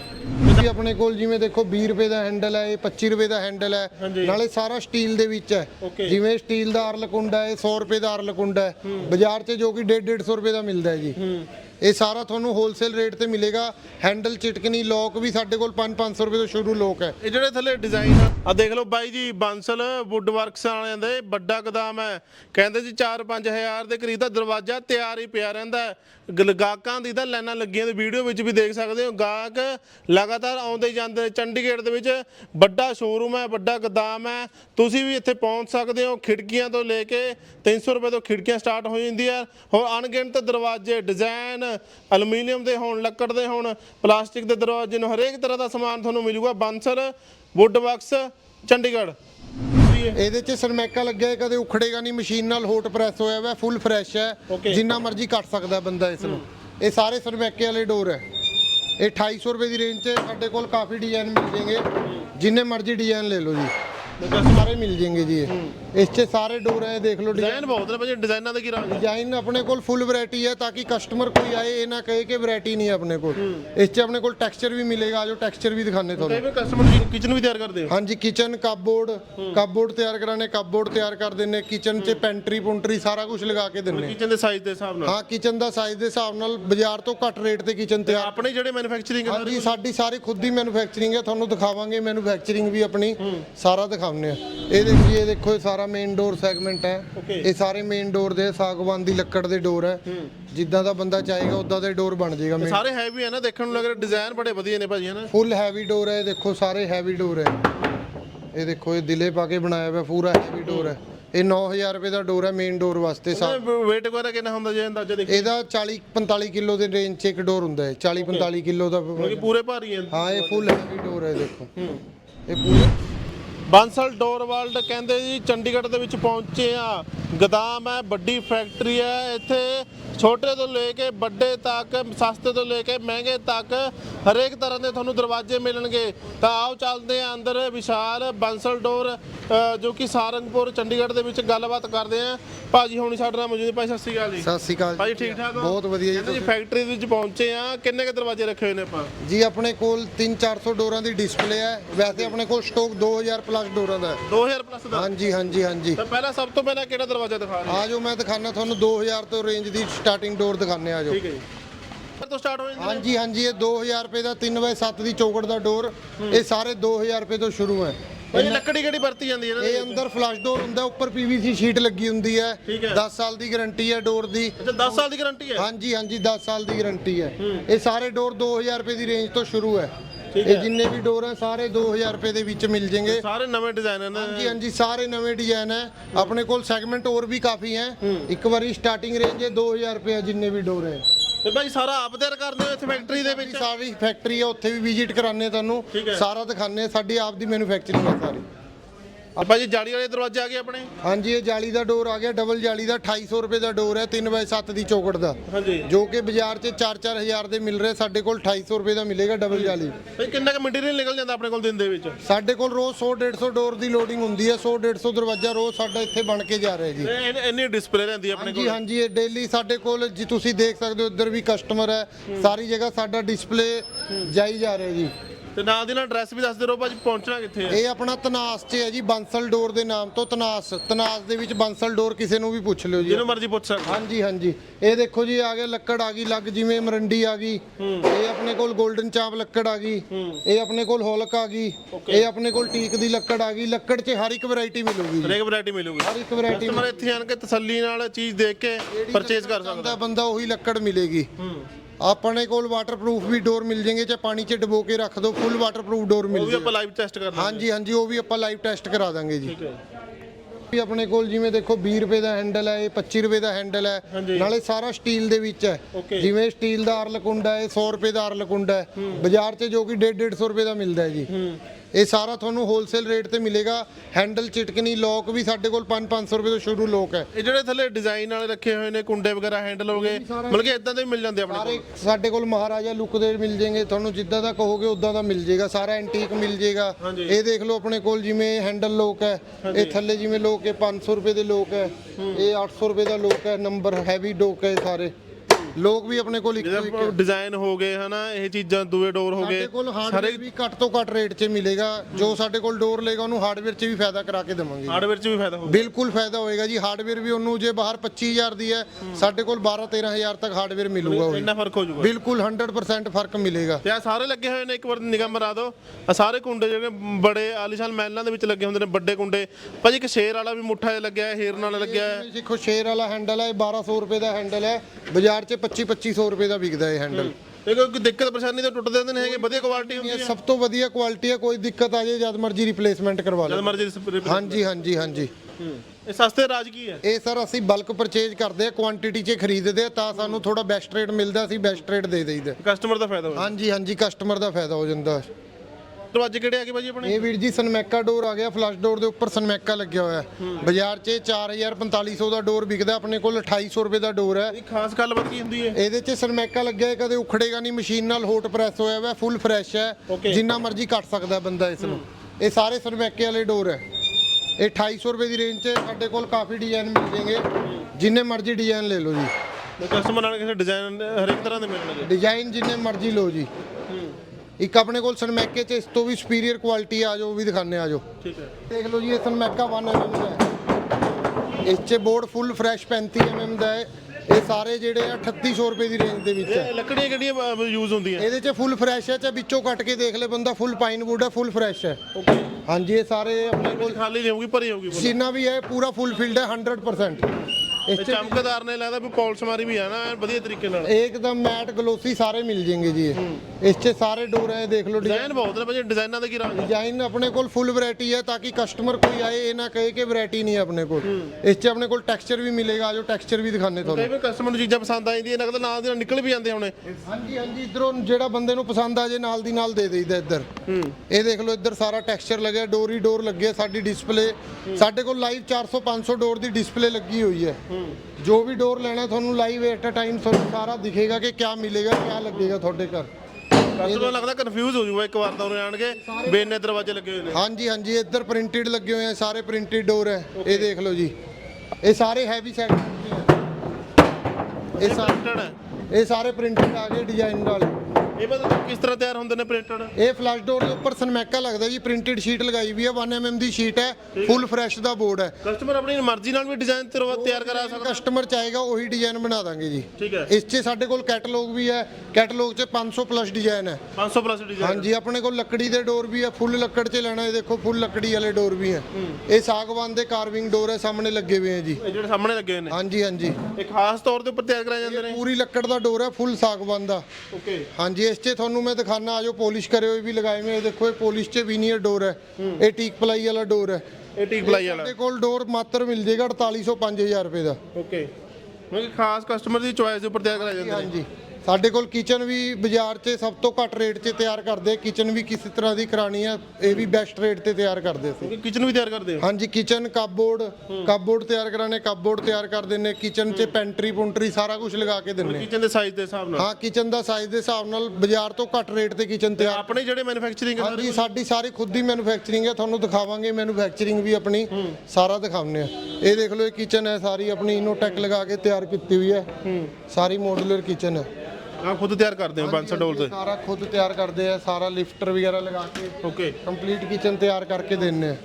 ਤੁਸੀਂ ਆਪਣੇ ਕੋਲ ਜਿਵੇਂ ਦੇਖੋ 20 ਰੁਪਏ ਦਾ ਹੈਂਡਲ ਹੈ ਇਹ 25 ਰੁਪਏ ਦਾ ਹੈਂਡਲ ਹੈ। ਹਾਂਜੀ। ਨਾਲੇ ਸਾਰਾ ਸਟੀਲ ਦੇ ਵਿੱਚ ਹੈ। Okay। ਜਿਵੇਂ ਸਟੀਲ ਦਾ ਅਰਲਕੁੰਡਾ ਹੈ 100 ਰੁਪਏ ਦਾ ਅਰਲਕੁੰਡਾ ਹੈ। ਬਾਜ਼ਾਰ 'ਚ ਜੋ ਕਿ 1.5 150 ਰੁਪਏ ਦਾ ਮਿਲਦਾ ਹੈ ਜੀ। ਇਹ ਸਾਰਾ ਤੁਹਾਨੂੰ ਹੋਲਸੇਲ ਰੇਟ ਤੇ ਮਿਲੇਗਾ। ਹੈਂਡਲ ਚਿਟਕਣੀ ਲੋਕ ਵੀ ਸਾਡੇ ਕੋਲ 5-500 ਰੁਪਏ ਤੋਂ ਸ਼ੁਰੂ ਲੋਕ ਹੈ। ਇਹ ਜਿਹੜੇ ਥੱਲੇ ਡਿਜ਼ਾਈਨ ਆ ਦੇਖ ਲਓ ਬਾਈ ਜੀ ਬਾਂਸਲ ਵੁੱਡ ਵਰਕਸ ਵਾਲਿਆਂ ਦੇ ਵੱਡਾ ਗਦਾਮ ਹੈ। ਕਹਿੰਦੇ ਜੀ 4-5 ਹਜ਼ਾਰ ਦੇ ਕਰੀਬ ਦਾ ਦਰਵਾਜ਼ਾ ਤਿਆਰ ਹੀ ਪਿਆ ਰਹਿੰਦਾ ਹੈ। ਗਲ- ਗਾਹਕਾਂ ਦੀ ਤਾਂ ਲਾਈਨਾਂ ਲੱਗੀਆਂ ਤੇ ਵੀਡੀਓ ਵਿੱਚ ਵੀ ਦੇਖ ਸਕਦੇ ਹੋ। ਗਾਹਕ ਲਗਾਤਾਰ ਆਉਂਦੇ ਹੀ ਜਾਂਦੇ ਚੰਡੀਗੜ੍ਹ ਦੇ ਵਿੱਚ ਵੱਡਾ ਸ਼ੋਰੂਮ ਹੈ, ਵੱਡਾ ਗੋਦਾਮ ਹੈ। ਤੁਸੀਂ ਵੀ ਇੱਥੇ ਪਹੁੰਚ ਸਕਦੇ ਹੋ ਖਿੜਕੀਆਂ ਤੋਂ ਲੈ ਕੇ 300 ਰੁਪਏ ਤੋਂ ਖਿੜਕੀਆਂ ਸਟਾਰਟ ਹੋ ਜਾਂਦੀਆਂ। ਹੋਰ ਅਣਗਿਣਤ ਦਰਵਾਜ਼ੇ ਡਿਜ਼ਾਈਨ ਐਲੂਮੀਨੀਅਮ ਦੇ ਹੋਣ, ਲੱਕੜ ਦੇ ਹੋਣ, ਪਲਾਸਟਿਕ ਦੇ ਦਰਵਾਜ਼ੇ ਨੂੰ ਹਰੇਕ ਤਰ੍ਹਾਂ ਦਾ ਸਮਾਨ ਤੁਹਾਨੂੰ ਮਿਲੂਗਾ। Bansal wood works Chandigarh. ਇਹਦੇ 'ਚ ਸਰਮੈਕਾ ਲੱਗਿਆ ਹੈ ਕਦੇ ਉਖੜੇਗਾ ਨਹੀਂ ਮਸ਼ੀਨ ਨਾਲ ਹੋਟ ਪ੍ਰੈਸ ਹੋਇਆ ਹੋਇਆ ਫੁੱਲ ਫਰੈਸ਼ ਹੈ. ਜਿੰਨਾ ਮਰਜ਼ੀ ਕੱਟ ਸਕਦਾ ਬੰਦਾ ਇਸ ਨੂੰ। ਇਹ ਸਾਰੇ ਸਰਮੈਕੇ ਵਾਲੇ ਡੋਰ ਹੈ। ਇਹ 250 ਰੁਪਏ ਦੀ ਰੇਂਜ 'ਚ ਸਾਡੇ ਕੋਲ ਕਾਫੀ ਡਿਜ਼ਾਈਨ ਮਿਲ ਜਾਣਗੇ। ਜਿੰਨੇ ਮਰਜ਼ੀ ਡਿਜ਼ਾਈਨ ਲੈ ਲਓ ਜੀ। ਸਾਰੇ ਮਿਲ ਜਾਣਗੇ ਜੀ ਇਹ। ਇਸ 'ਚ ਸਾਰੇ ਡੋਰ ਹੈ ਦੇਖ ਲਓ ਡਿਜ਼ਾਈਨ ਬਹੁਤ ਨੇ ਭਾਜੀ ਡਿਜ਼ਾਈਨਾਂ ਦੇ ਕੀ ਰਾਜ ਡਿਜ਼ਾਈਨ ਆਪਣੇ ਕੋਲ ਫੁੱਲ ਵੈਰਾਈਟੀ ਹੈ ਤਾਂ ਕਿ ਕਸਟਮਰ ਕੋਈ ਆਏ ਇਹ ਨਾ ਕਹੇ ਕਿ ਵੈਰਾਈਟੀ ਨਹੀਂ ਹੈ ਆਪਣੇ ਕੋਲ। ਇਸ 'ਚ ਆਪਣੇ ਕੋਲ ਟੈਕਸਚਰ ਵੀ ਮਿਲੇਗਾ ਆਜੋ ਟੈਕਸਚਰ ਵੀ ਦਿਖਾਣੇ ਤੁਹਾਨੂੰ। ਕਈ ਕਸਟਮਰ ਕਿਚਨ ਵੀ ਤਿਆਰ ਕਰਦੇ ਹੋ ਹਾਂਜੀ ਕਿਚਨ ਕਪਬੋਰਡ ਕਪਬੋਰਡ ਤਿਆਰ ਕਰਾਣੇ ਕਪਬੋਰਡ ਤਿਆਰ ਕਰ ਦਿੰਨੇ ਕਿਚਨ 'ਚ ਪੈਂਟਰੀ ਪੁੰਟਰੀ ਸਾਰਾ ਕੁਝ ਲਗਾ ਕੇ ਦਿੰਨੇ। ਕਿਚਨ ਦੇ ਸਾਈਜ਼ ਦੇ ਹਿਸਾਬ ਨਾਲ। ਹਾਂ ਕਿਚਨ ਦਾ ਸਾਈਜ਼ ਦੇ ਹਿਸਾਬ ਨਾਲ ਬਾਜ਼ਾਰ ਤੋਂ ਘੱਟ ਰੇਟ ਤੇ ਕਿਚਨ ਤਿਆਰ ਆਪਣੇ ਜਿਹੜੇ ਮੈਨੂਫੈਕਚਰਿੰਗ ਹਾਂਜੀ ਸਾਡੀ ਸਾਰੀ ਖੁਦ ਦੀ ਮੈਨੂਫੈਕਚਰਿੰਗ ਹੈ ਤੁਹਾਨੂੰ ਦਿਖਾਵਾਂਗੇ ਮੈਨੂਫੈਕਚਰਿੰਗ ਵੀ ਆਪਣੀ ਸਾਰਾ ਦਿਖਾਉਂਦੇ ਆ। ਇਹ ਦੇਖੋ ਜੀ ਇਹ ਦੇਖੋ ਇਹ ਸਾਰਾ ਮੇਨ ਡੋਰ ਸੈਗਮੈਂਟ ਹੈ. ਇਹ ਸਾਰੇ ਮੇਨ ਡੋਰ ਦੇ ਸਾਗਵਾਨ ਦੀ ਲੱਕੜ ਦੇ ਡੋਰ ਹੈ। ਜਿੱਦਾਂ ਦਾ ਬੰਦਾ ਚਾਹੇਗਾ ਉਦਾਂ ਦੇ ਡੋਰ ਬਣ ਜਾਏਗਾ main ਸਾਰੇ ਹੈਵੀ ਹੈ ਨਾ ਦੇਖਣ ਨੂੰ ਲੱਗ ਰਿਹਾ ਡਿਜ਼ਾਈਨ ਬੜੇ ਵਧੀਆ ਨੇ ਭਾਜੀ ਹਨਾ ਫੁੱਲ ਹੈਵੀ ਡੋਰ ਹੈ ਦੇਖੋ ਸਾਰੇ ਹੈਵੀ ਡੋਰ ਹੈ। ਇਹ ਦੇਖੋ ਇਹ ਦਿਲੇ ਪਾ ਕੇ ਬਣਾਇਆ ਹੋਇਆ ਪੂਰਾ ਹੈਵੀ ਡੋਰ ਹੈ। ਇਹ 9000 ਰੁਪਏ ਦਾ ਡੋਰ ਹੈ ਮੇਨ ਡੋਰ ਵਾਸਤੇ ਸਾ weight ਵਗੈਰਾ ਕਿੰਨਾ ਹੁੰਦਾ ਜੇ ਅੰਦਾਜ਼ਾ ਦੇਖੀ ਇਹਦਾ 40 45 ਕਿਲੋ ਦੇ ਰੇਂਜ 'ਚ ਇੱਕ ਡੋਰ ਹੁੰਦਾ ਹੈ। 40 45 ਕਿਲੋ ਦਾ ਪੂਰੇ ਭਾਰੀ ਹੈ। ਹਾਂ ਇਹ ਫੁੱਲ ਹੈਵੀ ਡੋਰ ਹੈ ਦੇਖੋ। ਇਹ ਪੂਰੇ ਬਾਂਸਲ ਡੋਰ ਵਰਲਡ ਕਹਿੰਦੇ ਜੀ ਚੰਡੀਗੜ੍ਹ ਦੇ ਵਿੱਚ ਪਹੁੰਚੇ ਆ। ਗਦਾਮ ਹੈ ਵੱਡੀ ਫੈਕਟਰੀ ਹੈ। ਇੱਥੇ ਛੋਟੇ ਤੋਂ ਲੈ ਕੇ ਵੱਡੇ ਤੱਕ ਸਸਤੇ ਤੋਂ ਲੈ ਕੇ ਮਹਿੰਗੇ ਤੱਕ ਹਰੇਕ ਤਰ੍ਹਾਂ ਦੇ ਤੁਹਾਨੂੰ ਦਰਵਾਜ਼ੇ ਮਿਲਣਗੇ। ਤਾਂ ਆਓ ਚੱਲਦੇ ਆ ਅੰਦਰ ਵਿਸ਼ਾਲ ਬਾਂਸਲ ਡੋਰ ਜੋ ਕਿ ਸਾਰੰਗਪੁਰ ਚੰਡੀਗੜ੍ਹ ਦੇ ਵਿੱਚ ਗੱਲਬਾਤ ਕਰਦੇ ਆ ਭਾਜੀ ਹੁਣੀ ਸਾਡੇ ਨਾਲ ਮੌਜੂਦ। ਭਾਈ ਸਤਿ ਸ਼੍ਰੀ ਅਕਾਲ ਜੀ। ਸਤਿ ਸ਼੍ਰੀ ਅਕਾਲ ਭਾਜੀ ਠੀਕ ਠਾਕ ਹੋ? ਬਹੁਤ ਵਧੀਆ ਜੀ ਤੁਸੀਂ? ਫੈਕਟਰੀ ਦੇ ਵਿੱਚ ਪਹੁੰਚੇ ਆ ਕਿੰਨੇ ਕ ਦਰਵਾਜ਼ੇ ਰੱਖੇ ਹੋਏ ਨੇ ਆਪਾਂ? ਜੀ ਆਪਣੇ ਕੋਲ 3-400 ਡੋਰਾਂ ਦੀ ਡਿਸਪਲੇ ਹੈ। ਵੈਸੇ ਆਪਣੇ ਕੋਲ ਸਟਾਕ 2000 ਪਲੱਸ ਡੋਰਾਂ ਦਾ ਹੈ। 2000 ਪਲੱਸ ਦਾ? ਹਾਂਜੀ ਹਾਂਜੀ ਹਾਂਜੀ। ਤਾਂ ਪਹਿਲਾਂ ਸਭ ਤੋਂ ਪਹਿਲਾਂ ਕਿਹੜਾ ਦਰਵਾਜ਼ਾ ਦਿਖਾ ਰਹੇ ਜਾਓ ਮੈਂ ਦਿਖਾਣਾ ਤੁਹਾਨੂੰ 2000 ਤੋਂ ਰੇਂਜ ਦੀ ਸਟਾਰਟਿੰਗ ਡੋਰ ਦਿਖਾਣੇ ਆ ਜਾਓ ਠੀਕ ਹੈ ਜੀ। ਫਿਰ ਤੋਂ ਸਟਾਰਟ ਹੋ ਜਾਂਦੇ ਨੇ ਹਾਂਜੀ ਹਾਂਜੀ ਇਹ 2000 ਰੁਪਏ ਦਾ 3x7 ਦੀ ਚੌਕਟ ਦਾ ਡੋਰ ਇਹ ਸਾਰੇ 2000 ਰੁਪਏ ਤੋਂ ਸ਼ੁਰੂ ਹੈ। ਭਾਈ ਲੱਕੜੀ ਕਿਹੜੀ ਵਰਤੀ ਜਾਂਦੀ ਹੈ ਨਾ ਇਹ ਅੰਦਰ ਫਲਸ਼ ਡੋਰ ਹੁੰਦਾ ਉੱਪਰ ਪੀਵੀਸੀ ਸ਼ੀਟ ਲੱਗੀ ਹੁੰਦੀ ਹੈ। ਠੀਕ ਹੈ। 10 ਸਾਲ ਦੀ ਗਾਰੰਟੀ ਹੈ ਡੋਰ ਦੀ। ਅੱਛਾ 10 ਸਾਲ ਦੀ ਗਾਰੰਟੀ ਹੈ? ਹਾਂਜੀ ਹਾਂਜੀ 10 ਸਾਲ ਦੀ ਗਾਰੰਟੀ ਹੈ। ਇਹ ਸਾਰੇ ਡੋਰ 2000 ਰੁਪਏ ਦੀ ਰੇਂਜ ਤੋਂ ਸ਼ੁਰੂ ਹੈ। ਇਹ। ਜਿੰਨੇ ਵੀ ਡੋਰ ਹੈ ਸਾਰੇ 2000 ਰੁਪਏ ਦੇ ਵਿੱਚ ਮਿਲ ਜਾਣਗੇ। ਸਾਰੇ ਨਵੇਂ ਡਿਜ਼ਾਈਨ ਨੇ। ਹਾਂਜੀ ਹਾਂਜੀ ਸਾਰੇ ਨਵੇਂ ਡਿਜ਼ਾਈਨ ਹੈ। ਆਪਣੇ ਕੋਲ ਸੈਗਮੈਂਟ ਹੋਰ ਵੀ ਕਾਫੀ ਹੈ। ਇੱਕ ਵਾਰੀ ਸਟਾਰਟਿੰਗ ਰੇਂਜ ਹੈ 2000 ਰੁਪਏ ਜਿੰਨੇ ਵੀ ਡੋਰ ਹੈ। ਤੇ ਭਾਈ ਸਾਰਾ ਆਪ ਤਿਆਰ ਕਰਦੇ ਹੋ ਇੱਥੇ ਫੈਕਟਰੀ ਦੇ ਵਿੱਚ? ਸਾਰੀ ਫੈਕਟਰੀ ਹੈ ਉੱਥੇ ਵੀ ਵਿਜ਼ਿਟ ਕਰਾਣੇ ਤੁਹਾਨੂੰ। ਸਾਰਾ ਦਿਖਾਣੇ ਸਾਡੀ ਆਪ ਦੀ ਮੈਨੂਫੈਕਚਰਿੰਗ ਹੈ ਸਾਰੀ। ਆ ਭਾਜੀ ਜਾਲੀ ਵਾਲੇ ਦਰਵਾਜ਼ੇ ਆ ਗਏ ਆਪਣੇ? ਹਾਂਜੀ ਇਹ ਜਾਲੀ ਦਾ ਡੋਰ ਆ ਗਿਆ ਡਬਲ ਜਾਲੀ ਦਾ 250 ਰੁਪਏ ਦਾ ਡੋਰ ਹੈ 3 ਬਾਈ 7 ਦੀ ਚੌਕਟ ਦਾ। ਹਾਂਜੀ। ਜੋ ਕਿ ਬਾਜ਼ਾਰ 'ਚ 4-4000 ਦੇ ਮਿਲ ਰਹੇ ਸਾਡੇ ਕੋਲ 250 ਰੁਪਏ ਦਾ ਮਿਲੇਗਾ ਡਬਲ ਜਾਲੀ। ਭਾਈ ਕਿੰਨਾ ਕੁ ਮਟੀਰੀਅਲ ਨਿਕਲ ਜਾਂਦਾ ਆਪਣੇ ਕੋਲ ਦਿਨ ਦੇ ਵਿੱਚ? ਸਾਡੇ ਕੋਲ ਰੋਜ਼ 100-150 ਡੋਰ ਦੀ ਲੋਡਿੰਗ ਹੁੰਦੀ ਹੈ 100-150 ਦਰਵਾਜ਼ਾ ਰੋਜ਼ ਸਾਡਾ ਇੱਥੇ ਬਣ ਕੇ ਜਾ ਰਿਹਾ ਜੀ। ਇਹ- ਇਹ- ਇੰਨੀ ਡਿਸਪਲੇ ਰਹਿੰਦੀ ਆ ਆਪਣੇ ਹਾਂਜੀ ਕੋਲ? ਹਾਂਜੀ ਇਹ ਡੇਲੀ ਸਾਡੇ ਕੋਲ ਜੀ ਤੁਸੀਂ ਦੇਖ ਸਕਦੇ ਹੋ ਇੱਧਰ ਵੀ ਕਸਟਮਰ ਹੈ ਸਾਰੀ ਜਗ੍ਹਾ ਸਾਡਾ ਡਿਸਪਲੇ ਜਾਈ ਜਾ ਰਿਹਾ ਜੀ। ਤੇ ਨਾਲ ਦੀ ਨਾਲ ਐਡਰੈਸ ਵੀ ਦੱਸ ਦਿਓ ਭਾਜੀ ਪਹੁੰਚਣਾ ਕਿੱਥੇ ਹੈ ਇਹ ਆਪਣਾ ਤਨਾਸ 'ਚ ਹੈ ਜੀ ਬੰਸਲ ਡੋਰ ਦੇ ਨਾਮ ਤੋਂ ਤਨਾਸ। ਤਨਾਸ ਦੇ ਵਿੱਚ ਬੰਸਲ ਡੋਰ ਕਿਸੇ ਨੂੰ ਵੀ ਪੁੱਛ ਲਿਓ ਜੀ। ਜਿਹਨੂੰ ਮਰਜ਼ੀ ਪੁੱਛ ਸਕਦੇ। ਹਾਂਜੀ ਹਾਂਜੀ। ਇਹ ਦੇਖੋ ਜੀ ਆ ਗਿਆ ਲੱਕੜ ਆ ਗਈ ਲੱਗ ਜਿਵੇਂ ਮਰੰਡੀ ਆ ਗਈ। ਇਹ ਆਪਣੇ ਕੋਲ 골ਡਨ ਚਾਂਪ ਲੱਕੜ ਆ ਗਈ। ਇਹ ਆਪਣੇ ਕੋਲ ਹੋਲਕ ਆ ਗਈ। ਇਹ ਆਪਣੇ ਕੋਲ ਟੀਕ ਦੀ ਲੱਕੜ ਆ ਗਈ। ਲੱਕੜ 'ਚ ਹਰ ਇੱਕ ਵੈਰਾਈਟੀ ਮਿਲੂਗੀ ਜੀ। ਹਰੇਕ ਵੈਰਾਈਟੀ ਮਿਲੂਗੀ। ਹਰ ਇੱਕ ਵੈਰਾਈਟੀ ਕਸਟਮਰ ਇੱਥੇ ਆਣ ਕੇ ਤਸੱਲੀ ਨਾਲ ਚੀਜ਼ ਦੇਖ ਕੇ ਪਰਚੇਜ਼ ਕਰ ਸਕਦਾ। ਬੰਦਾ ਉਹੀ ਲੱਕੜ ਮਿਲੇਗੀ। ਹੂੰ। ਆਪਣੇ ਕੋਲ ਵਾਟਰਪ੍ਰੂਫ ਵੀ ਡੋਰ ਮਿਲ ਜਾਣਗੇ ਚਾਹੇ ਪਾਣੀ 'ਚ ਡੁਬੋ ਕੇ ਰੱਖ ਦਿਓ ਫੁੱਲ ਵਾਟਰਪ੍ਰੂਫ ਡੋਰ ਉਹ ਮਿਲ ਵੀ ਜਾਏਗਾ। ਆਪਾਂ ਲਾਈਵ ਟੈਸਟ ਕਰਨਾ ਹਾਂਜੀ ਹਾਂਜੀ ਉਹ ਵੀ ਆਪਾਂ ਲਾਈਵ ਟੈਸਟ ਕਰਾ ਦਾਂਗੇ ਜੀ। ਠੀਕ ਹੈ ਵੀ ਆਪਣੇ ਕੋਲ ਜਿਵੇਂ ਦੇਖੋ 20 ਰੁਪਏ ਦਾ ਹੈਂਡਲ ਹੈ ਇਹ 25 ਰੁਪਏ ਦਾ ਹੈਂਡਲ ਹੈ ਹਾਂਜੀ। ਨਾਲੇ ਸਾਰਾ ਸਟੀਲ ਦੇ ਵਿੱਚ ਹੈ। Okay। ਜਿਵੇਂ ਸਟੀਲ ਦਾ ਅਰਲਕੁੰਡਾ ਹੈ ਇਹ 100 ਰੁਪਏ ਦਾ ਅਰਲਕੁੰਡਾ ਹੈ। ਬਾਜ਼ਾਰ 'ਚ ਜੋ ਕਿ 1.5 150 ਰੁਪਏ ਦਾ ਮਿਲਦਾ ਹੈ ਜੀ। ਇਹ ਸਾਰਾ ਤੁਹਾਨੂੰ ਹੋਲਸੇਲ ਰੇਟ ਤੇ ਮਿਲੇਗਾ। ਹੈਂਡਲ ਚਿਟਕਣੀ ਲੋਕ ਵੀ ਸਾਡੇ ਕੋਲ 5 500 ਰੁਪਏ ਤੋਂ ਸ਼ੁਰੂ ਲੋਕ ਹੈ। ਇਹ ਜਿਹੜੇ ਥੱਲੇ ਡਿਜ਼ਾਈਨ ਵਾਲੇ ਰੱਖੇ ਹੋਏ ਨੇ ਕੁੰਡੇ ਵਗੈਰਾ ਹੈਂਡਲ ਹੋਗੇ ਮਤਲਬ ਕਿ ਇਦਾਂ ਦੇ ਮਿਲ ਜਾਂਦੇ ਆਪਣੇ ਕੋਲ। ਸਾਡੇ ਕੋਲ ਮਹਾਰਾਜਾ ਲੁੱਕ ਦੇ ਮਿਲ ਜਾਣਗੇ ਤੁਹਾਨੂੰ ਜਿੱਦਾਂ ਦਾ ਕਹੋਗੇ ਉਦਾਂ ਦਾ ਮਿਲ ਜਾਏਗਾ ਸਾਰਾ ਐਂਟੀਕ ਮਿਲ ਜਾਏਗਾ। ਇਹ ਦੇਖ ਲਓ ਆਪਣੇ ਕੋਲ ਜਿਵੇਂ ਹੈਂਡਲ ਲੋਕ ਹੈ ਇਹ ਥੱਲੇ ਜਿਵੇਂ ਲੋਕ ਹੈ 500 ਰੁਪਏ ਦੇ ਲੋਕ ਹੈ ਇਹ 800 ਰੁਪਏ ਦਾ ਲੋਕ ਹੈ ਨੰਬਰ ਹੈਵੀ ਡੋਕ ਹੈ ਸਾਰੇ। ਲੋਕ ਵੀ ਆਪਣੇ ਕੋਲ ਇੱਕੋ ਇੱਕ ਡਿਜ਼ਾਈਨ ਹੋ ਗਏ ਹਨਾ ਇਹ ਚੀਜ਼ਾਂ ਦੂਏ ਡੋਰ ਹੋ ਸਾਡੇ ਗਏ। ਕੋਲ ਹਾਰਡਵੇਅਰ ਵੀ ਘੱਟ ਤੋਂ ਘੱਟ ਰੇਟ 'ਚ ਮਿਲੇਗਾ। ਜੋ ਸਾਡੇ ਕੋਲ ਡੋਰ ਲੇਗਾ ਉਹਨੂੰ ਹਾਰਡਵੇਅਰ 'ਚ ਵੀ ਫਾਇਦਾ ਕਰਾ ਕੇ ਦੇਵਾਂਗੇ। ਹਾਰਡਵੇਅਰ 'ਚ ਵੀ ਫਾਇਦਾ ਹੋਊਗਾ। ਬਿਲਕੁਲ ਫਾਇਦਾ ਹੋਏਗਾ ਜੀ। ਹਾਰਡਵੇਅਰ ਵੀ ਉਹਨੂੰ ਜੇ ਬਾਹਰ 25000 ਦੀ ਹੈ ਸਾਡੇ ਕੋਲ 12 13000 ਤੱਕ ਹਾਰਡਵੇਅਰ ਮਿਲੂਗਾ ਉਹ ਇੰਨਾ ਫ਼ਰਕ ਹੋ ਜਾਊਗਾ। ਬਿਲਕੁਲ 100% ਫ਼ਰਕ ਮਿਲੇਗਾ। ਤੇ ਆ ਸਾਰੇ ਲੱਗੇ ਹੋਏ ਨੇ ਇੱਕ ਵਾਰ ਨਿਗਾਹ ਮਰਾ ਦਿਓ। ਆ ਸਾਰੇ ਕੁੰਡੇ ਜਿਹੜੇ ਬੜੇ ਆਲੀਸ਼ਾਨ ਮਹਿਲਾਂ ਦੇ ਵਿੱਚ ਲੱਗੇ ਹੁੰਦੇ ਨੇ ਵੱਡੇ ਕੁੰਡੇ। ਭਾਜੀ ਇੱਕ ਸ਼ੇਰ ਵਾਲਾ ਵੀ ਮੁੱਠਾ ਜਿਹਾ ਲੱਗਿਆ ਹੈ ਹੀਰਨ ਵਾਲਾ ਲੱਗਿਆ। ਹੈ ਦੇਖੋ ਸ਼ੇਰ ਵਾਲਾ ਹੈਂਡਲ ਹੈ ਇਹ 1200 ਰੁਪਏ ਦਾ ਹੈਂਡਲ ਹੈ। ਬਾਜ਼ਾਰ 'ਚ 25 2500 ਰੁਪਏ ਦਾ ਵਿਕਦਾ ਹੈ। ਹੈਂਡਲ ਇਹ ਕੋਈ ਦਿੱਕਤ ਪਰੇਸ਼ਾਨੀ ਤਾਂ ਟੁੱਟਦੇ ਤਾਂ ਨਹੀਂ ਹੈਗੇ ਵਧੀਆ ਕੁਆਲਿਟੀ ਹੁੰਦੀ ਇਹ ਹੈ। ਸਭ ਤੋਂ ਵਧੀਆ ਕੁਆਲਿਟੀ ਹੈ ਕੋਈ ਦਿੱਕਤ ਆ ਜਾਏ ਜਦ ਮਰਜ਼ੀ ਰਿਪਲੇਸਮੈਂਟ ਕਰਵਾ ਜਦ ਲਓ ਮਰਜ਼ੀ ਰਿਪ- ਹਾਂਜੀ ਹਾਂਜੀ ਹਾਂਜੀ। ਇਹ ਸਸਤੇ ਰਾਜ ਕੀ ਹੈ? ਇਹ ਸਰ ਅਸੀਂ ਬਲਕ ਪਰਚੇਜ ਕਰਦੇ ਆ ਕੁਆਂਟੀਟੀ 'ਚ ਖਰੀਦਦੇ ਆ ਤਾਂ ਸਾਨੂੰ ਥੋੜਾ ਬੈਸਟ ਰੇਟ ਮਿਲਦਾ ਅਸੀਂ ਬੈਸਟ ਰੇਟ ਦੇ ਦੇਈਦਾ। ਕਸਟਮਰ ਦਾ ਫਾਇਦਾ ਹੋਵੇ ਹਾਂਜੀ ਹਾਂਜੀ ਕਸਟਮਰ ਦਾ ਫਾਇਦਾ ਹੋ ਜਾਂਦਾ। ਦਰਵਾਜ਼ੇ ਕਿਹੜੇ ਆ ਗਏ ਭਾਜੀ ਆਪਣੇ? ਇਹ ਵੀਰ ਜੀ ਸਨਮੈਕਾ ਡੋਰ ਆ ਗਿਆ ਫਲਸ਼ ਡੋਰ ਦੇ ਉੱਪਰ ਸਨਮੈਕਾ ਲੱਗਿਆ ਹੋਇਆ ਹੈ। ਬਾਜ਼ਾਰ 'ਚ 4450 ਦਾ ਡੋਰ ਵਿਕਦਾ ਆਪਣੇ ਕੋਲ 2800 ਰੁਪਏ ਦਾ ਡੋਰ ਹੈ। ਇਹ ਖਾਸ ਗੱਲਬਾਤ ਕੀ ਹੁੰਦੀ ਹੈ? ਇਹਦੇ 'ਚ ਸਨਮੈਕਾ ਲੱਗਿਆ ਹੈ ਕਦੇ ਉਖੜੇਗਾ ਨਹੀਂ ਮਸ਼ੀਨ ਨਾਲ ਹੋਟ ਪ੍ਰੈਸ ਹੋਇਆ ਹੋਇਆ ਫੁੱਲ ਫਰੈਸ਼ ਹੈ। ਜਿੰਨਾ ਮਰਜ਼ੀ ਕੱਟ ਸਕਦਾ ਬੰਦਾ ਇਸ ਨੂੰ। ਇਹ ਸਾਰੇ ਸਨਮੈਕੇ ਵਾਲੇ ਡੋਰ ਹੈ। ਇਹ 2800 ਰੁਪਏ ਦੀ ਰੇਂਜ 'ਚ ਸਾਡੇ ਕੋਲ ਕਾਫੀ ਡਿਜ਼ਾਈਨ ਮਿਲ ਜਾਣਗੇ। ਜਿੰਨੇ ਮਰਜ਼ੀ ਡਿਜ਼ਾਈਨ ਲੈ ਲਓ ਜੀ। ਕਸਟਮਰ ਨਾਲ ਕਿਸੇ ਡਿਜ਼ਾਈਨ ਹਰੇਕ ਤਰ੍ਹਾਂ ਦੇ ਮਿਲਣਗੇ? ਡਿਜ਼ਾਈਨ ਜਿੰਨੇ ਮਰਜ਼ੀ ਲਓ ਜੀ। ਇੱਕ ਆਪਣੇ ਕੋਲ ਸਨਮੈਕੇ 'ਚ ਇਸ ਤੋਂ ਵੀ ਸੁਪੀਰੀਅਰ ਕੁਆਲਿਟੀ ਆ ਉਹ ਵੀ ਦਿਖਾਣੇ ਆ ਜਾਓ। ਠੀਕ ਹੈ। ਦੇਖ ਲਓ ਜੀ ਇਹ ਸਨਮੈਕਾ 1 mm ਦਾ ਹੈ। ਇਸ 'ਚ ਬੋਰਡ ਫੁੱਲ ਫਰੈਸ਼ 35 mm ਦਾ ਹੈ। ਇਹ ਸਾਰੇ ਜਿਹੜੇ ਆ 3800 ਰੁਪਏ ਦੀ ਰੇਂਜ ਦੇ ਵਿੱਚ ਹੈ। ਇਹ ਲੱਕੜੀਆਂ ਕਿਹੜੀਆਂ ਯੂਜ਼ ਹੁੰਦੀਆਂ? ਇਹਦੇ 'ਚ ਫੁੱਲ ਫਰੈਸ਼ ਹੈ ਚ ਵਿੱਚੋਂ ਕੱਟ ਕੇ ਦੇਖ ਲੈ ਬੰਦਾ ਫੁੱਲ ਪਾਈਨ ਵੁੱਡ ਹੈ ਫੁੱਲ ਫਰੈਸ਼ ਹੈ। ਓਕੇ ਹਾਂਜੀ ਇਹ ਸਾਰੇ ਆਪਣੇ ਕੋਲ ਖਾਲੀ ਨਹੀਂ ਹੋਊਗੀ ਭਰੀ ਹੋਊਗੀ। ਸੀਨਾ ਵੀ ਹੈ ਪੂਰਾ ਫੁੱਲ ਫਿਲਡ ਹੈ 100% ਇਸ 'ਚ ਚਮਕਦਾਰ ਨੇ ਲੱਗਦਾ ਵੀ ਪੌਲਿਸ਼ ਮਾਰੀ ਵੀ ਆ ਨਾ ਐਨ ਵਧੀਆ ਤਰੀਕੇ ਨਾਲ। ਇੱਕਦਮ ਮੈਟ ਗਲੋਸੀ ਸਾਰੇ ਮਿਲ ਜਾਣਗੇ ਜੀ ਇਹ। ਇਸ 'ਚ ਸਾਰੇ ਡੋਰ ਹੈ ਦੇਖ ਲਓ ਡਿਜ਼ਾਈਨ ਬਹੁਤ ਨੇ ਭਾਜੀ ਡਿਜ਼ਾਈਨਾਂ ਦਾ ਕੀ ਰਾਜ ਹੈ ਡਿਜ਼ਾਈਨ ਆਪਣੇ ਕੋਲ ਫੁੱਲ ਵੈਰਾਈਟੀ ਹੈ ਤਾਂ ਕਿ ਕਸਟਮਰ ਕੋਈ ਆਏ ਇਹ ਨਾ ਕਹੇ ਕਿ ਵੈਰਾਈਟੀ ਨਹੀਂ ਹੈ ਆਪਣੇ ਕੋਲ। ਇਸ 'ਚ ਆਪਣੇ ਕੋਲ ਟੈਕਸਚਰ ਵੀ ਮਿਲੇਗਾ ਜੋ ਟੈਕਸਚਰ ਵੀ ਦਿਖਾਣੇ ਤੁਹਾਨੂੰ। ਕਈ ਵਾਰ ਕਸਟਮਰ ਨੂੰ ਚੀਜ਼ਾਂ ਪਸੰਦ ਆ ਜਾਂਦੀਆਂ ਨਾਲ ਦੀ ਨਾਲ ਨਿਕਲ ਵੀ ਜਾਂਦੇ ਹੁਣੇ। ਹਾਂਜੀ ਹਾਂਜੀ ਇਧਰੋਂ ਜਿਹੜਾ ਬੰਦੇ ਨੂੰ ਪਸੰਦ ਆ ਜੇ ਨਾਲ ਦੀ ਨਾਲ ਦੇ ਦੇਈਦਾ ਇੱਧਰ। ਇਹ ਦੇਖ ਲਓ ਇੱਧਰ ਸਾਰਾ ਟੈਕਸਚਰ ਲੱਗਿਆ ਡੋਰ ਹੀ ਡੋਰ ਲੱਗੇ ਸਾਡੀ ਡਿਸਪਲੇ ਸਾਡੇ ਕੋਲ ਲਾਈਵ 400 500 ਡੋਰ ਦੀ ਡਿਸਪਲੇ ਲੱਗੀ ਹੋਈ ਹੈ। ਜੋ ਵੀ ਡੋਰ ਲੈਣਾ ਤੁਹਾਨੂੰ ਲਾਈਵ ਐਟ ਅ ਟਾਈਮ ਤੁਹਾਨੂੰ ਸਾਰਾ ਦਿਖੇਗਾ ਕਿ ਕੀ ਮਿਲੇਗਾ ਕੀ ਲੱਗੇਗਾ ਤੁਹਾਡੇ ਘਰ। ਕਸਟਮਰ ਲੱਗਦਾ ਕਨਫਿਊਜ਼ ਹੋ ਜਾਊਗਾ ਇੱਕ ਵਾਰ ਤਾਂ ਉਹਨੇ ਆਣਗੇ ਬੇਨੇ ਦਰਵਾਜ਼ੇ ਲੱਗੇ ਹੋਏ ਨੇ। ਹਾਂਜੀ ਹਾਂਜੀ ਇੱਧਰ ਪ੍ਰਿੰਟਡ ਲੱਗੇ ਹੋਏ ਆ ਸਾਰੇ ਪ੍ਰਿੰਟਡ ਡੋਰ ਹੈ ਇਹ ਦੇਖ ਲਓ ਜੀ। ਇਹ ਸਾਰੇ ਹੈਵੀ ਸੈਟ ਇਹ ਸਾਰੇ ਪ੍ਰਿੰਟਡ ਆ। ਗਏ ਡਿਜ਼ਾਈਨ ਵਾਲੇ। ਇਹ ਮਤਲਬ ਕਿਸ ਤਰ੍ਹਾਂ ਤਿਆਰ ਹੁੰਦੇ ਨੇ ਪ੍ਰਿੰਟਡ ਇਹ ਫਲੈਸ਼ ਡੋਰ ਦੇ ਉੱਪਰ ਸਨਮੈਕਾ ਲੱਗਦਾ ਜੀ ਪ੍ਰਿੰਟਡ ਸ਼ੀਟ ਲਗਾਈ ਵੀ ਹੈ 1 mm ਦੀ ਸ਼ੀਟ ਹੈ ਫੁੱਲ ਫਰੈਸ਼ ਦਾ ਬੋਰਡ ਹੈ। ਕਸਟਮਰ ਆਪਣੀ ਮਰਜ਼ੀ ਨਾਲ ਵੀ ਡਿਜ਼ਾਈਨ ਤਿਆਰ ਕਰਾ ਸਕਦਾ? ਕਸਟਮਰ ਚਾਹੇਗਾ ਉਹੀ ਡਿਜ਼ਾਈਨ ਬਣਾ ਦਾਂਗੇ ਜੀ। ਠੀਕ ਹੈ। ਇਸ 'ਚ ਸਾਡੇ ਕੋਲ ਕੈਟਲੌਗ ਵੀ ਹੈ ਕੈਟਲੌਗ 'ਚ 500 ਪਲੱਸ ਡਿਜ਼ਾਈਨ ਹੈ। 500 ਪਲੱਸ ਡਿਜ਼ਾਈਨ ਹਾਂਜੀ ਆਪਣੇ ਕੋਲ ਲੱਕੜੀ ਦੇ ਡੋਰ ਵੀ ਹੈ ਫੁੱਲ ਲੱਕੜ 'ਚ ਲੈਣਾ ਹੈ ਦੇਖੋ ਫੁੱਲ ਲੱਕੜੀ ਵਾਲੇ ਡੋਰ ਵੀ ਹੈ। ਇਹ ਸਾਗਵਾਨ ਦੇ ਕਾਰਵਿੰਗ ਡੋਰ ਹੈ ਸਾਹਮਣੇ ਲੱਗੇ ਹੋਏ ਹੈ ਜੀ। ਇਹ ਜਿਹੜੇ ਸਾਹਮਣੇ ਲੱਗੇ ਹੋਏ ਨੇ? ਹਾਂਜੀ ਹਾਂਜੀ। ਇਹ ਖਾਸ ਤੌਰ ਦੇ ਉੱਪਰ ਤਿਆਰ ਕਰਾਏ ਜਾਂਦੇ ਨੇ? ਪੂਰੀ ਲੱਕੜ ਦਾ ਡੋਰ ਹੈ ਫੁੱਲ ਸਾਗਵਾਨ ਦਾ। ਓਕੇ ਹਾਂਜੀ ਇਸ 'ਚ ਤੁਹਾਨੂੰ ਮੈਂ ਦਿਖਾਣਾ ਆਜੋ ਪੋਲਿਸ਼ ਕਰੇ ਹੋਏ ਵੀ ਲਗਾਏ ਹੋਏ ਦੇਖੋ ਇਹ ਪੋਲਿਸ਼ 'ਚ ਵੀਨੀਅਰ ਡੋਰ ਹੈ। ਇਹ ਟੀਕ ਪਲਾਈ ਵਾਲਾ ਡੋਰ ਹੈ। ਇਹ ਟੀਕ ਪਲਾਈ ਵਾਲਾ। ਸਾਡੇ ਕੋਲ ਡੋਰ ਮਾਤਰ ਮਿਲ ਜੇਗਾ 4800 5000 ਰੁਪਏ ਦਾ। ਓਕੇ ਮਤਲਬ ਖਾਸ ਕਸਟਮਰ ਦੀ ਚੋਇਸ ਦੇ ਉੱਪਰ ਤਿਆਰ ਕਰਾਏ ਜਾਂਦੇ ਹਾਂਜੀ। ਸਾਡੇ ਕੋਲ ਕਿਚਨ ਵੀ ਬਾਜ਼ਾਰ 'ਚ ਸਭ ਤੋਂ ਘੱਟ ਰੇਟ 'ਚ ਤਿਆਰ ਕਰਦੇ ਕਿਚਨ ਵੀ ਕਿਸੇ ਤਰ੍ਹਾਂ ਦੀ ਕਰਾਣੀ ਆ ਇਹ ਵੀ ਬੈਸਟ ਰੇਟ ਤੇ ਤਿਆਰ ਕਰਦੇ ਕਿਉਂਕਿ ਕਿਚਨ ਵੀ ਤਿਆਰ ਕਰਦੇ ਹੋ? ਹਾਂਜੀ ਕਿਚਨ ਕਪਬੋਰਡ ਕਪਬੋਰਡ ਤਿਆਰ ਕਰਾਣੇ ਕਪਬੋਰਡ ਤਿਆਰ ਕਰ ਦਿੰਨੇ ਕਿਚਨ 'ਚ ਪੈਂਟਰੀ ਪੁੰਟਰੀ ਸਾਰਾ ਕੁਝ ਲਗਾ ਕੇ ਦਿੰਨੇ ਕਿਚਨ ਦੇ ਸਾਈਜ਼ ਦੇ ਹਿਸਾਬ ਨਾਲ? ਹਾਂ ਕਿਚਨ ਦਾ ਸਾਈਜ਼ ਦੇ ਹਿਸਾਬ ਨਾਲ ਬਾਜ਼ਾਰ ਤੋਂ ਘੱਟ ਰੇਟ ਤੇ ਕਿਚਨ ਤਿਆਰ। ਆਪਣੇ ਜਿਹੜੇ ਮੈਨੂਫੈਕਚਰਿੰਗ ਹਾਂਜੀ ਸਾਡੀ ਸਾਰੀ ਖੁਦ ਦੀ ਮੈਨੂਫੈਕਚਰਿੰਗ ਹੈ ਤੁਹਾਨੂੰ ਦਿਖਾਵਾਂਗੇ ਮੈਨੂਫੈਕਚਰਿੰਗ ਵੀ ਆਪਣੀ ਸਾਰਾ ਦਿਖਾਉਂਦੇ ਆ। ਇਹ ਦੇਖ ਲਓ ਇਹ ਕਿਚਨ ਹੈ ਸਾਰੀ ਆਪਣੀ ਇਨੋਟੈਕ ਲਗਾ ਕੇ ਤਿਆਰ ਕੀਤੀ ਹੋਈ ਹੈ। ਸਾਰੀ ਮੋਡੂਲਰ ਕਿਚਨ ਹੈ। ਆ ਖੁਦ ਤਿਆਰ ਕਰਦੇ ਹੋ ਬਾਂਸਲ ਡੋਲ ਤੇ? ਸਾਰਾ ਖੁਦ ਤਿਆਰ ਕਰਦੇ ਆ ਸਾਰਾ ਲਿਫਟਰ ਵਗੈਰਾ ਲਗਾ ਕੇ ਓਕੇ ਕੰਪਲੀਟ ਕਿਚਨ ਤਿਆਰ ਕਰਕੇ ਦਿੰਨੇ ਆ।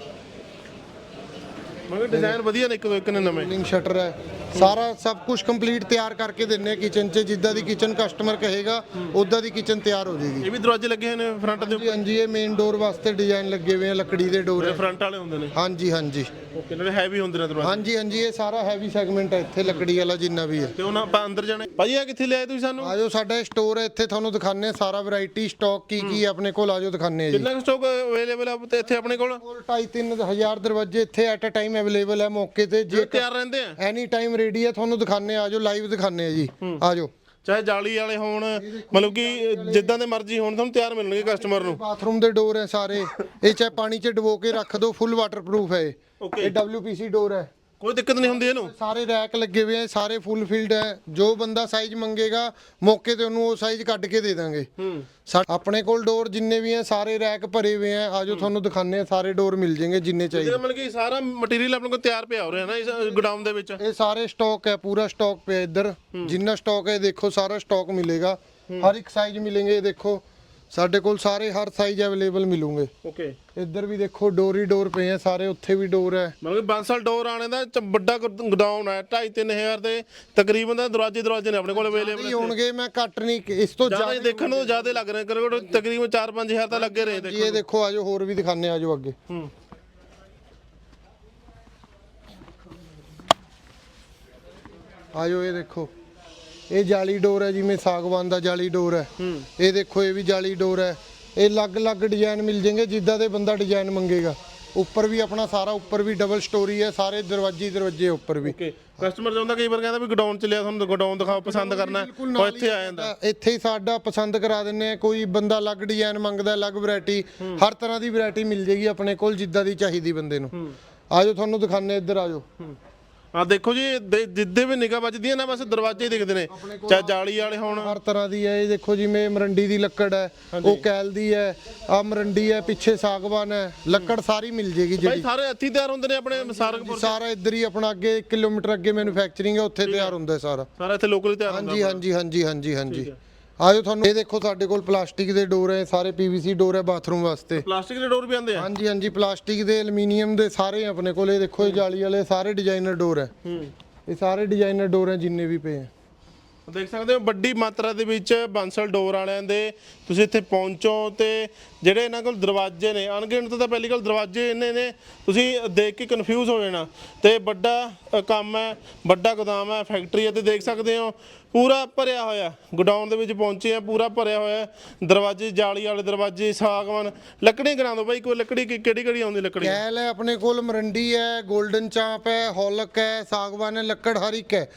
ਮਗਰ ਡਿਜ਼ਾਈਨ ਵਧੀਆ ਨੇ ਇੱਕ ਤੋਂ ਇੱਕ ਨੇ ਨਵੇਂ। ਲਿੰਗ ਸ਼ਟਰ ਹੈ। ਸਾਰਾ ਸਭ ਕੁਝ ਕੰਪਲੀਟ ਤਿਆਰ ਕਰਕੇ ਦਿੰਨੇ ਕਿਚਨ 'ਚ। ਜਿੱਦਾਂ ਦੀ ਕਿਚਨ ਕਸਟਮਰ ਕਹੇਗਾ ਉਦਾਂ ਦੀ ਕਿਚਨ ਤਿਆਰ ਹੋ ਜਾਏਗੀ ਇਹ ਵੀ ਦਰਵਾਜ਼ੇ ਲੱਗੇ ਹੋਏ ਨੇ ਫਰੰਟ ਦੇ ਹਾਂਜੀ ਇਹ ਮੇਨ ਡੋਰ ਵਾਸਤੇ ਡਿਜ਼ਾਈਨ ਲੱਗੇ ਹੋਏ ਆ ਲੱਕੜੀ ਦੇ ਡੋਰ ਫਰੰਟ ਵਾਲੇ ਹੁੰਦੇ ਨੇ। ਹਾਂਜੀ ਹਾਂਜੀ। ਓਕੇ ਨਾਲੇ ਹੈਵੀ ਹੁੰਦੇ ਨੇ ਦਰਵਾਜ਼ੇ। ਹਾਂਜੀ ਹਾਂਜੀ ਇਹ ਸਾਰਾ ਹੈਵੀ ਸੈਗਮੈਂਟ ਹੈ ਇੱਥੇ ਲੱਕੜੀ ਵਾਲਾ ਜਿੰਨਾ ਵੀ ਹੈ। ਤੇ ਉਹਨਾਂ ਆਪਾਂ ਅੰਦਰ ਜਾਣੇ ਭਾਜੀ ਆ ਕਿੱਥੇ ਲਿਆਏ ਤੁਸੀਂ ਸਾਨੂੰ? ਆਜੋ ਸਾਡਾ ਸਟੋਰ ਹੈ ਇੱਥੇ ਤੁਹਾਨੂੰ ਦਿਖਾਣੇ ਆ ਸਾਰਾ ਵੈਰਾਈਟੀ ਸਟਾਕ ਕੀ ਕੀ ਹੈ। ਆਪਣੇ ਕੋਲ ਆਜੋ ਦਿਖਾਣੇ ਆ ਜੀ। ਕਿੰਨਾ ਸਟਾਕ ਅਵੇਲੇਬਲ ਆ ਤੇ ਇੱਥੇ ਆਪਣੇ ਕੋਲ? ਕੋਲ 2.5 ਹਜ਼ਾਰ ਦਰਵਾਜ਼ੇ ਇੱਥੇ ਐਟ ਅ ਟਾਈਮ ਅਵੇਲੇਬਲ ਹੈ ਮੌਕੇ ਤੇ। ਜੇ ਤਿਆਰ ਰਹਿੰਦੇ ਆ। ਐਨੀ ਟਾਈਮ ਰੈਡੀ ਹੈ ਤੁਹਾਨੂੰ ਦਿਖਾਣੇ ਆਜੋ ਲਾਈਵ ਦਿਖਾਣੇ ਆ ਜੀ। ਆਜੋ ਚਾਹੇ ਜਾਲੀ ਵਾਲੇ ਹੋਣ ਮਤਲਬ ਕਿ ਜਿੱਦਾਂ ਦੇ ਮਰਜ਼ੀ ਹੋਣ ਤੁਹਾਨੂੰ ਤਿਆਰ ਮਿਲਣਗੇ ਕਸਟਮਰ ਨੂੰ। ਬਾਥਰੂਮ ਦੇ ਡੋਰ ਹੈ ਸਾਰੇ। ਇਹ ਚਾਹੇ ਪਾਣੀ 'ਚ ਡੁਬੋ ਕੇ ਰੱਖ ਦਿਓ ਫੁੱਲ ਵਾਟਰਪ੍ਰੂਫ ਹੈ ਇਹ। ਇਹ WPC ਡੋਰ ਹੈ। ਕੋਈ ਦਿੱਕਤ ਨਹੀਂ ਹੁੰਦੀ ਇਹਨੂੰ? ਸਾਰੇ ਰੈਕ ਲੱਗੇ ਹੋਏ ਆ ਸਾਰੇ ਫੁੱਲ ਫੀਲਡ ਹੈ। ਜੋ ਬੰਦਾ ਸਾਈਜ਼ ਮੰਗੇਗਾ ਮੌਕੇ ਤੇ ਉਹਨੂੰ ਉਹ ਸਾਈਜ਼ ਕੱਢ ਕੇ ਦੇ ਦਾਂਗੇ। ਸਾ- ਆਪਣੇ ਕੋਲ ਡੋਰ ਜਿੰਨੇ ਵੀ ਆ ਸਾਰੇ ਰੈਕ ਭਰੇ ਹੋਏ ਆ। ਆਜੋ ਤੁਹਾਨੂੰ ਦਿਖਾਣੇ ਆ ਸਾਰੇ ਡੋਰ ਮਿਲ ਜਾਣਗੇ ਜਿੰਨੇ ਚਾਹੀਦੇ। ਮਤਲਬ ਕਿ ਸਾਰਾ ਮਟੀਰੀਅਲ ਆਪਣੇ ਕੋਲ ਤਿਆਰ ਪਿਆ ਹੋ ਰਿਹਾ ਨਾ ਇਸ ਗੋਡਾਊਨ ਦੇ ਵਿੱਚ? ਇਹ ਸਾਰੇ ਸਟਾਕ ਹੈ ਪੂਰਾ ਸਟਾਕ ਪਿਆ ਇੱਧਰ। ਜਿੰਨਾ ਸਟਾਕ ਹੈ ਦੇਖੋ ਸਾਰਾ ਸਟਾਕ ਮਿਲੇਗਾ। ਹਰ ਇੱਕ ਸਾਈਜ਼ ਮਿਲेंगे ਇਹ ਦੇਖੋ। ਸਾਡੇ ਕੋਲ ਸਾਰੇ ਹਰ ਸਾਈਜ਼ ਅਵੇਲੇਬਲ ਮਿਲੂਗੇ। ਓਕੇ ਇੱਧਰ ਵੀ ਦੇਖੋ ਡੋਰ ਹੀ ਡੋਰ ਪਏ ਆ ਸਾਰੇ ਉੱਥੇ ਵੀ ਡੋਰ ਹੈ ਮਤਲਬ ਬਾਂਸਲ ਡੋਰ ਆਣੇ ਦਾ ਚ- ਵੱਡਾ ਗੋਡਾਊਨ ਹੈ 2.5 ਹਜ਼ਾਰ ਦੇ ਤਕਰੀਬਨ ਦਾ ਦਰਵਾਜ਼ੇ ਦਰਵਾਜ਼ੇ ਨੇ ਆਪਣੇ ਕੋਲ ਅਵੇਲੇਬਲ ਨਹੀਂ ਹੋਣਗੇ ਮੈਂ ਘੱਟ ਨਹੀਂ ਇਸ ਤੋਂ ਜ਼ਿਆਦਾ ਜ਼ਿਆਦਾ ਦੇਖਣ ਨੂੰ ਜ਼ਿਆਦਾ ਲੱਗ ਰਹੇ ਕਰੋ ਤਕਰੀਬਨ 4-5 ਹਜ਼ਾਰ ਤਾਂ ਲੱਗੇ ਰਹੇ ਜੀ ਇਹ ਦੇਖੋ ਆਜੋ ਹੋਰ ਵੀ ਦਿਖਾਣੇ ਆਜੋ ਅੱਗੇ। ਹੂੰ। ਆਜੋ ਇਹ ਦੇਖੋ। ਇਹ ਜਾਲੀ ਡੋਰ ਹੈ ਜਿਵੇਂ ਸਾਗਵਾਨ ਦਾ ਜਾਲੀ ਡੋਰ ਹੈ। ਇਹ ਦੇਖੋ ਇਹ ਵੀ ਜਾਲੀ ਡੋਰ ਹੈ। ਇਹ ਅਲੱਗ-ਅਲੱਗ ਡਿਜ਼ਾਈਨ ਮਿਲ ਜਾਣਗੇ ਜਿੱਦਾਂ ਦੇ ਬੰਦਾ ਡਿਜ਼ਾਈਨ ਮੰਗੇਗਾ। ਉੱਪਰ ਵੀ ਆਪਣਾ ਸਾਰਾ ਉੱਪਰ ਵੀ ਡਬਲ ਸਟੋਰੀ ਹੈ ਸਾਰੇ ਦਰਵਾਜ਼ੇ ਦਰਵਾਜ਼ੇ ਉੱਪਰ ਵੀ। ਓਕੇ ਕਸਟਮਰ ਚਾਹੁੰਦਾ ਕਈ ਵਾਰ ਕਹਿੰਦਾ ਵੀ ਗੋਡਾਊਨ ਚ ਲਿਆ ਤੁਹਾਨੂੰ ਗੋਡਾਊਨ ਦਿਖਾਓ ਪਸੰਦ ਕਰਨਾ। ਉਹ ਇੱਥੇ ਆ ਜਾਂਦਾ। ਇੱਥੇ ਹੀ ਸਾਡਾ ਪਸੰਦ ਕਰਾ ਦਿੰਨੇ ਆ। ਕੋਈ ਬੰਦਾ ਅਲੱਗ ਡਿਜ਼ਾਈਨ ਮੰਗਦਾ ਅਲੱਗ ਵੈਰਾਈਟੀ ਹਰ ਤਰ੍ਹਾਂ ਦੀ ਵੈਰਾਈਟੀ ਮਿਲ ਜੇਗੀ ਆਪਣੇ ਕੋਲ ਜਿੱਦਾਂ ਦੀ ਚਾਹੀਦੀ ਬੰਦੇ ਨੂੰ। ਆਜੋ ਤੁਹਾਨੂੰ ਦਿਖਾਣੇ ਇੱਧਰ ਆਜੋ ਆ ਦੇਖੋ ਜੀ ਦੇ- ਜਿੱਦੇ ਵੀ ਨਿਗਾਹ ਵੱਜਦੀ ਹੈ ਨਾ ਬਸ ਦਰਵਾਜ਼ੇ ਹੀ ਦਿਖਦੇ ਨੇ। ਚਾਹੇ ਜਾਲੀ ਵਾਲੇ ਹੋਣ। ਹਰ ਤਰ੍ਹਾਂ ਦੀ ਹੈ ਇਹ ਦੇਖੋ ਜਿਵੇਂ ਮਰੰਡੀ ਦੀ ਲੱਕੜ ਹੈ ਉਹ ਕੈਲ ਦੀ ਹੈ ਆ ਮਰੰਡੀ ਹੈ ਪਿੱਛੇ ਸਾਗਵਾਨ ਹੈ ਲੱਕੜ ਸਾਰੀ ਮਿਲ ਜੇਗੀ ਭਾਈ ਜਿਹੜੀ। ਸਾਰੇ ਇੱਥੇ ਹੀ ਤਿਆਰ ਹੁੰਦੇ ਨੇ ਆਪਣੇ ਸਾਰਗਪੁਰ ਸਾਰਾ ਇੱਧਰ ਹੀ ਆਪਣਾ ਅੱਗੇ 1 ਕਿਲੋਮੀਟਰ ਅੱਗੇ ਮੈਨੂਫੈਕਚਰਿੰਗ ਹੈ ਉੱਥੇ ਤਿਆਰ ਹੁੰਦਾ ਹੈ ਸਾਰਾ। ਸਾਰਾ ਇੱਥੇ ਲੋਕਲ ਤਿਆਰ ਹੁੰਦਾ ਹਾਂਜੀ ਹਾਂਜੀ ਹਾਂਜੀ ਹਾਂਜੀ ਹਾਂਜੀ। ਆਜੋ ਤੁਹਾਨੂੰ ਇਹ ਦੇਖੋ ਸਾਡੇ ਕੋਲ ਪਲਾਸਟਿਕ ਦੇ ਡੋਰ ਹੈ ਸਾਰੇ ਪੀਵੀਸੀ ਡੋਰ ਹੈ ਬਾਥਰੂਮ ਵਾਸਤੇ। ਪਲਾਸਟਿਕ ਦੇ ਡੋਰ ਵੀ ਆਉਂਦੇ ਆ? ਹਾਂਜੀ ਹਾਂਜੀ ਪਲਾਸਟਿਕ ਦੇ ਐਲੂਮੀਨੀਅਮ ਦੇ ਸਾਰੇ ਆਪਣੇ ਕੋਲ ਇਹ ਦੇਖੋ ਇਹ ਜਾਲੀ ਵਾਲੇ ਸਾਰੇ ਡਿਜ਼ਾਈਨਰ ਡੋਰ ਹੈ। ਹੂੰ। ਇਹ ਸਾਰੇ ਡਿਜ਼ਾਈਨਰ ਡੋਰ ਹੈ ਜਿੰਨੇ ਵੀ ਪਏ ਹੈ ਦੇਖ ਸਕਦੇ ਹੋ ਵੱਡੀ ਮਾਤਰਾ ਦੇ ਵਿੱਚ ਬਾਂਸਲ ਡੋਰ ਵਾਲਿਆਂ ਦੇ ਤੁਸੀਂ ਇੱਥੇ ਪਹੁੰਚੋ ਤੇ ਜਿਹੜੇ ਇਹਨਾਂ ਕੋਲ ਦਰਵਾਜ਼ੇ ਨੇ ਅਣਗਿਣਤ ਤਾਂ ਪਹਿਲੀ ਗੱਲ ਦਰਵਾਜ਼ੇ ਇੰਨੇ ਨੇ ਤੁਸੀਂ ਦੇਖ ਕੇ ਕਨਫਿਊਜ਼ ਹੋ ਜਾਣਾ। ਤੇ ਵੱਡਾ ਕੰਮ ਹੈ ਵੱਡਾ ਗੋਦਾਮ ਹੈ ਫੈਕਟਰੀ ਹੈ ਤੇ ਦੇਖ ਸਕਦੇ ਹੋ ਪੂਰਾ ਭਰਿਆ ਹੋਇਆ ਗੋਡਾਊਨ ਦੇ ਵਿੱਚ ਪਹੁੰਚੇ ਆ ਪੂਰਾ ਭਰਿਆ ਹੋਇਆ ਦਰਵਾਜ਼ੇ ਜਾਲੀ ਵਾਲੇ ਦਰਵਾਜ਼ੇ ਸਾਗਵਾਨ ਲੱਕੜੀ ਗਣਾ ਦਿਓ ਬਾਈ ਕੋਈ ਲੱਕੜੀ ਕਿਹੜੀ ਕਿਹੜੀ ਆਉਂਦੀ ਲੱਕੜੀ ਕੈਲ ਹੈ ਆਪਣੇ ਕੋਲ ਮਰੰਡੀ ਹੈ 골ਡਨ ਚਾਂਪ ਹੈ ਹੌਲਕ ਹੈ ਸਾਗਵਾਨ ਹੈ ਲੱਕੜ ਹਰ ਇੱਕ ਹੈ।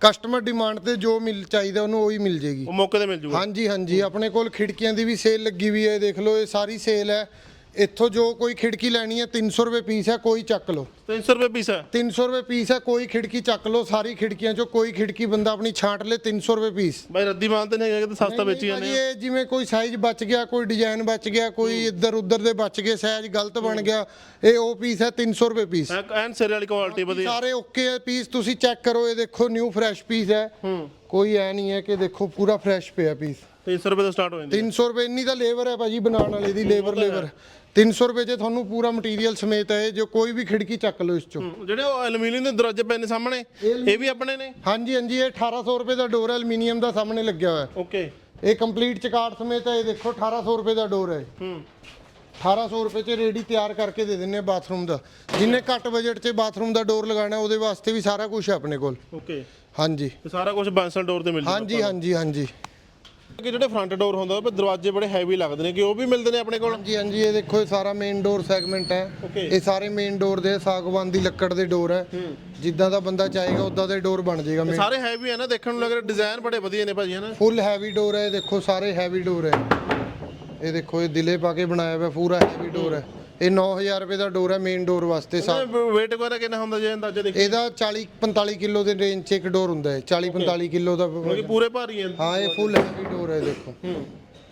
ਕਸਟਮਰ ਡਿਮਾਂਡ ਤੇ ਜੋ ਮਿਲ ਚਾਹੀਦਾ ਉਹਨੂੰ ਉਹੀ ਮਿਲ ਜੇਗੀ। ਉਹ ਮੌਕੇ ਤੇ ਮਿਲ ਜੂਗਾ। ਹਾਂਜੀ ਹਾਂਜੀ ਆਪਣੇ ਕੋਲ ਖਿੜਕੀਆਂ ਦੀ ਵੀ ਸੇਲ ਲੱਗੀ ਹੋਈ ਹੈ ਦੇਖ ਲਓ ਇਹ ਸਾਰੀ ਸੇਲ ਹੈ। ਇੱਥੋਂ ਜੋ ਕੋਈ ਖਿੜਕੀ ਲੈਣੀ ਹੈ 300 ਰੁਪਏ ਪੀਸ ਹੈ ਕੋਈ ਚੱਕ ਲਓ। 300 ਰੁਪਏ ਪੀਸ ਹੈ? 300 ਰੁਪਏ ਪੀਸ ਹੈ ਕੋਈ ਖਿੜਕੀ ਚੱਕ ਲਓ ਸਾਰੀ ਖਿੜਕੀਆਂ ਚੋਂ ਕੋਈ ਖਿੜਕੀ ਬੰਦਾ ਆਪਣੀ ਛਾਂਟ ਲੇ 300 ਰੁਪਏ ਪੀਸ ਬਾਈ ਰੱਦੀ ਮਾਨ ਤੇ ਨਹੀਂ ਹੈਗਾ ਤੇ ਸਸਤਾ ਵੇਚੀ ਜਾਂਦੇ ਭਾਜੀ ਇਹ ਜਿਵੇਂ ਕੋਈ ਸਾਈਜ਼ ਬਚ ਗਿਆ ਕੋਈ ਡਿਜ਼ਾਈਨ ਬਚ ਗਿਆ ਕੋਈ ਇੱਧਰ ਉੱਧਰ ਦੇ ਬਚ ਗਏ ਸਾਈਜ਼ ਗਲਤ ਬਣ ਗਿਆ ਇਹ ਉਹ ਪੀਸ ਹੈ 300 ਰੁਪਏ ਪੀਸ ਆ ਐਨ ਸਿਰੇ ਵਾਲੀ ਕੁਆਲਿਟੀ ਵਧੀਆ। ਸਾਰੇ ਓਕੇ ਹੈ ਪੀਸ ਤੁਸੀਂ ਚੈੱਕ ਕਰੋ ਇਹ ਦੇਖੋ ਨਿਊ ਫਰੈਸ਼ ਪੀਸ ਹੈ। ਹੂੰ। ਕੋਈ ਐ ਨਹੀਂ ਹੈ ਕਿ ਦੇਖੋ ਪੂਰਾ ਫਰੈਸ਼ ਪਿਆ ਪੀਸ 300 ਰੁਪਏ ਤੋਂ ਸਟਾਰਟ ਹੋ ਜਾਂਦੀ 300 ਰੁਪਏ ਇੰਨੀ ਤਾਂ ਲੇਬਰ ਹੈ ਭਾਜੀ ਬਣਾਉਣ ਵਾਲੇ ਦੀ ਲੇਬਰ ਲੇਬਰ 300 ਰੁਪਏ 'ਚ ਤੁਹਾਨੂੰ ਪੂਰਾ ਮਟੀਰੀਅਲ ਸਮੇਤ ਹੈ ਜੋ ਕੋਈ ਵੀ ਖਿੜਕੀ ਚੱਕ ਲਓ ਇਸ ਚੋਂ। ਹੂੰ, ਜਿਹੜੇ ਉਹ ਐਲੂਮੀਨੀਅਮ ਦੇ ਦਰਵਾਜ਼ੇ ਨੇ ਸਾਹਮਣੇ ਇਹ ਵੀ ਆਪਣੇ ਨੇ? ਹਾਂਜੀ ਹਾਂਜੀ ਇਹ 1800 ਰੁਪਏ ਦਾ ਡੋਰ ਐਲੂਮੀਨੀਅਮ ਦਾ ਸਾਹਮਣੇ ਲੱਗਿਆ ਹੋਇਆ। ਹੈ। ਓਕੇ ਇਹ ਕੰਪਲੀਟ ਚਕਾਟ ਸਮੇਤ ਹੈ ਇਹ ਦੇਖੋ 1800 ਰੁਪਏ ਦਾ ਡੋਰ ਹੈ ਹੂੰ। 1800 ਰੁਪਏ 'ਚ ਰੈਡੀ ਤਿਆਰ ਕਰਕੇ ਦੇ ਦਿੰਨੇ ਬਾਥਰੂਮ ਦਾ। ਜਿੰਨੇ ਘੱਟ ਬਜਟ 'ਚ ਬਾਥਰੂਮ ਦਾ ਡੋਰ ਲਗਾਣਾ ਉਹਦੇ ਵਾਸਤੇ ਵੀ ਸਾਰਾ ਕੁਝ ਹੈ ਆਪਣੇ ਕੋਲ। ਓਕੇ ਹਾਂਜੀ। ਤੇ ਸਾਰਾ ਕੁਝ ਬਾਂਸਲ ਡੋਰ ਤੇ ਮਿਲ ਜੂਗਾ ਹਾਂਜੀ ਹਾਂਜੀ ਹਾਂਜੀ। ਕਿ ਜਿਹੜੇ ਫਰੰਟ ਡੋਰ ਹੁੰਦਾ ਉਹ ਦਰਵਾਜ਼ੇ ਬੜੇ ਹੈਵੀ ਲੱਗਦੇ ਨੇ ਕਿ ਉਹ ਵੀ ਮਿਲਦੇ ਨੇ ਆਪਣੇ ਕੋਲ? ਹਾਂਜੀ ਹਾਂਜੀ ਇਹ ਦੇਖੋ ਇਹ ਸਾਰਾ ਮੇਨ ਡੋਰ ਸੈਗਮੈਂਟ ਹੈ. ਇਹ ਸਾਰੇ ਮੇਨ ਡੋਰ ਦੇ ਸਾਗਵਾਨ ਦੀ ਲੱਕੜ ਦੇ ਡੋਰ ਹੈ। ਜਿੱਦਾਂ ਦਾ ਬੰਦਾ ਚਾਹੇਗਾ ਉਦਾਂ ਦੇ ਡੋਰ ਬਣ ਜਾਏਗਾ ਇਹ ਸਾਰੇ ਹੈਵੀ ਆ ਨਾ ਦੇਖਣ ਨੂੰ ਲੱਗ ਰਿਹਾ ਡਿਜ਼ਾਈਨ ਬੜੇ ਵਧੀਆ ਨੇ ਭਾਜੀ ਹਨਾ? ਫੁੱਲ ਹੈਵੀ ਡੋਰ ਹੈ ਇਹ ਦੇਖੋ ਸਾਰੇ ਹੈਵੀ ਡੋਰ ਹੈ। ਇਹ ਦੇਖੋ ਇਹ ਦਿਲੇ ਪਾ ਕੇ ਬਣਾਇਆ ਹੋਇਆ ਪੂਰਾ ਹੈਵੀ ਡੋਰ ਹੈ। ਇਹ 9000 ਰੁਪਏ ਦਾ ਡੋਰ ਹੈ ਮੇਨ ਡੋਰ ਵਾਸਤੇ ਸਾ weight ਵਗੈਰਾ ਕਿੰਨਾ ਹੁੰਦਾ ਜੇ ਅੰਦਾਜ਼ਾ ਦੇਖੀ ਇਹਦਾ 40 45 ਕਿਲੋ ਦੇ ਰੇਂਜ 'ਚ ਇੱਕ ਡੋਰ ਹੁੰਦਾ ਹੈ 40 45 ਕਿਲੋ ਦਾ ਪੂਰੇ ਭਾਰੀ ਹੈ। ਹਾਂ ਇਹ ਫੁੱਲ ਹੈਵੀ ਡੋਰ ਹੈ ਦੇਖੋ।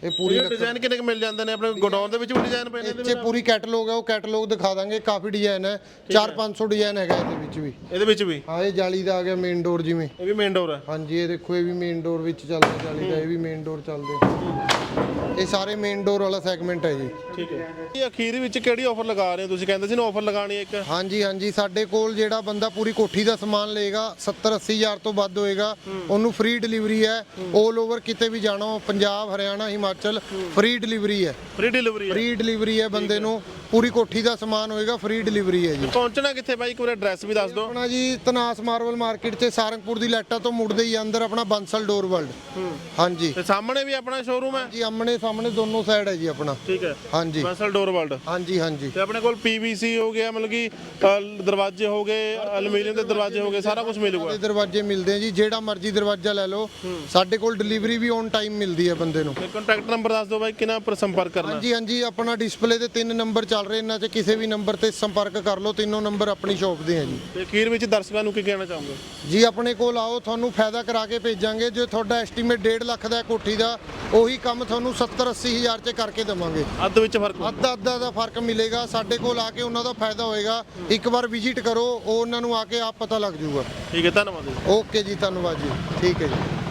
ਇਹ ਪੂਰੀ ਇਹ ਡਿਜ਼ਾਈਨ ਕਿੰਨੇ ਕੁ ਮਿਲ ਜਾਂਦੇ ਨੇ? ਆਪਣੇ ਗੋਡਾਊਨ ਦੇ ਵਿੱਚ ਵੀ ਡਿਜ਼ਾਈਨ ਪਏ ਨੇ ਇਹਦੇ 'ਚ ਪੂਰੀ ਕੈਟਲੌਗ ਹੈ ਉਹ ਕੈਟਲੌਗ ਦਿਖਾ ਦਾਂਗੇ। ਕਾਫੀ ਡਿਜ਼ਾਈਨ ਹੈ। 4-500 ਡਿਜ਼ਾਈਨ ਹੈਗਾ ਇਹਦੇ ਵਿੱਚ ਵੀ। ਇਹਦੇ ਵਿੱਚ ਵੀ? ਹਾਂ ਇਹ ਜਾਲੀ ਦਾ ਆ ਗਿਆ ਮੇਨ ਡੋਰ ਜਿਵੇਂ। ਇਹ ਵੀ ਮੇਨ ਡੋਰ ਹੈ। ਹਾਂਜੀ ਇਹ ਦੇਖੋ ਇਹ ਵੀ ਮੇਨ ਡੋਰ ਵਿੱਚ ਚੱਲਦਾ ਜਾਲੀ ਦਾ। ਇਹ ਵੀ ਮੇਨ ਡੋਰ ਚੱਲਦੇ ਇਹ ਸਾਰੇ ਮੇਨ ਡੋਰ ਵਾਲਾ ਸੈਗਮੈਂਟ ਹੈ ਜੀ। ਠੀਕ ਹੈ। ਇਹ ਅਖੀਰ ਵਿੱਚ ਕਿਹੜੀ ਆਫਰ ਲਗਾ ਰਹੇ ਹੋ? ਤੁਸੀਂ ਕਹਿੰਦੇ ਸੀ ਨਾ ਆਫਰ ਲਗਾਣੀ ਹੈ ਇੱਕ। ਹਾਂਜੀ ਹਾਂਜੀ। ਸਾਡੇ ਕੋਲ ਜਿਹੜਾ ਬੰਦਾ ਪੂਰੀ ਕੋਠੀ ਦਾ ਸਮਾਨ ਲਏਗਾ 70 80 ਹਜ਼ਾਰ ਤੋਂ ਵੱਧ ਹੋਏਗਾ ਉਹਨੂੰ ਫ੍ਰੀ ਡਿਲੀਵਰੀ ਹੈ। 올 ਓਵਰ ਕਿਤੇ ਵੀ ਜਾਣਾ ਹੋ ਪੰਜਾਬ ਹਰਿਆਣਾ ਹਿਮਾਚਲ ਫ੍ਰੀ ਡਿਲੀਵਰੀ ਹੈ। ਫ੍ਰੀ ਡਿਲੀਵਰੀ ਹੈ। ਫ੍ਰੀ ਡਿਲੀਵਰੀ ਹੈ ਬੰਦੇ ਨੂੰ। ਪੂਰੀ ਕੋਠੀ ਦਾ ਸਮਾਨ ਹੋਏਗਾ ਫ੍ਰੀ ਡਿਲੀਵਰੀ ਹੈ ਜੀ। ਪਹੁੰਚਣਾ ਕਿੱਥੇ ਬਾਈ? ਇੱਕ ਵਾਰ ਐਡਰੈਸ ਵੀ ਦੱਸ ਦਿਓ। ਆਪਣਾ ਜੀ ਤਨਾਸ ਮਾਰਵਲ ਮਾਰਕੀਟ 'ਚ ਸਾਰੰਗਪੁਰ ਦੀ ਲੈਟਾ ਤੋਂ ਮੁੜਦੇ ਹੀ ਅੰਦਰ ਆਪਣਾ ਬੰਸਲ ਡੋਰ ਵਰਲਡ। ਹਾਂਜੀ। ਤੇ ਸਾਹਮਣੇ ਵੀ ਆਪਣਾ ਸ਼ੋਰੂਮ ਹੈ? ਜੀ ਆਮਣੇ ਸਾਹਮਣੇ ਦੋਨੋਂ ਸਾਈਡ ਹੈ ਜੀ ਆਪਣਾ। ਠੀਕ ਹੈ। ਹਾਂਜੀ। Bansal door world. ਹਾਂਜੀ ਹਾਂਜੀ। ਤੇ ਆਪਣੇ ਕੋਲ ਪੀਵੀਸੀ ਹੋ ਗਿਆ ਮਤਲਬ ਕਿ ਅ, ਦਰਵਾਜ਼ੇ ਹੋ ਗਏ ਐਲੂਮੀਨੀਅਮ ਦੇ ਦਰਵਾਜ਼ੇ ਹੋ ਗਏ ਸਾਰਾ ਕੁਝ ਮਿਲੂਗਾ ਦੇ ਦਰਵਾਜ਼ੇ ਮਿਲਦੇ ਆ ਜੀ ਜਿਹੜਾ ਮਰਜ਼ੀ ਦਰਵਾਜ਼ਾ ਲੈ ਲਓ। ਸਾਡੇ ਕੋਲ ਡਿਲੀਵਰੀ ਵੀ ਔਨ ਟਾਈਮ ਮਿਲਦੀ ਹੈ ਬੰਦੇ ਨੂੰ। ਤੇ ਕੰਟੈਕਟ ਨੰਬਰ ਦੱਸ ਦਿਓ ਬਾਈ ਕਿਹਨਾਂ ਪਰ ਸੰਪਰਕ ਕਰਨਾ ਹਾਂਜੀ ਹਾਂਜੀ ਆਪਣਾ ਡਿਸਪਲੇ ਤੇ ਤਿੰਨ ਨੰਬਰ ਚੱਲ ਰਹੇ ਇਹਨਾਂ 'ਚ ਕਿਸੇ ਵੀ ਨੰਬਰ ਤੇ ਸੰਪਰਕ ਕਰ ਲਓ ਤਿੰਨੋਂ ਨੰਬਰ ਆਪਣੀ ਸ਼ਾਪ ਦੇ ਆ ਜੀ। ਤੇ ਅਖੀਰ ਵਿੱਚ ਦਰਸ਼ਕਾਂ ਨੂੰ ਕੀ ਕਹਿਣਾ ਚਾਹੋਗੇ? ਜੀ ਆਪਣੇ ਕੋਲ ਆਓ ਤੁਹਾਨੂੰ ਫਾਇਦਾ ਕਰਾ ਕੇ ਭੇਜਾਂਗੇ। ਜੋ ਤੁਹਾਡਾ ਐਸਟੀਮੇਟ 1.5 ਲੱਖ ਦਾ ਹੈ ਕੋਠੀ ਦਾ ਉਹੀ ਕੰਮ ਤੁਹਾਨੂੰ 70 80 ਹਜ਼ਾਰ 'ਚ ਕਰਕੇ ਦੇਵਾਂਗੇ। ਅੱਧ ਵਿੱਚ ਫ਼ਰਕ ਹੋਊ। ਅੱਧਾ ਅੱਧਾ ਦਾ ਫ਼ਰਕ ਮਿਲੇਗਾ ਸਾਡੇ ਕੋਲ ਆ ਕੇ ਉਹਨਾਂ ਦਾ ਫਾਇਦਾ ਹੋਏਗਾ। ਇੱਕ ਵਾਰ ਵਿਜ਼ਿਟ ਕਰੋ ਉਹ ਉਹਨਾਂ ਨੂੰ ਆ ਕੇ ਆਪ ਪਤਾ ਲੱਗ ਜਾਊਗਾ। ਠੀਕ ਹੈ ਧੰਨਵਾਦ ਜੀ। ਓਕੇ ਜੀ ਧੰਨਵਾਦ ਜੀ। ਠੀਕ ਹੈ ਜੀ।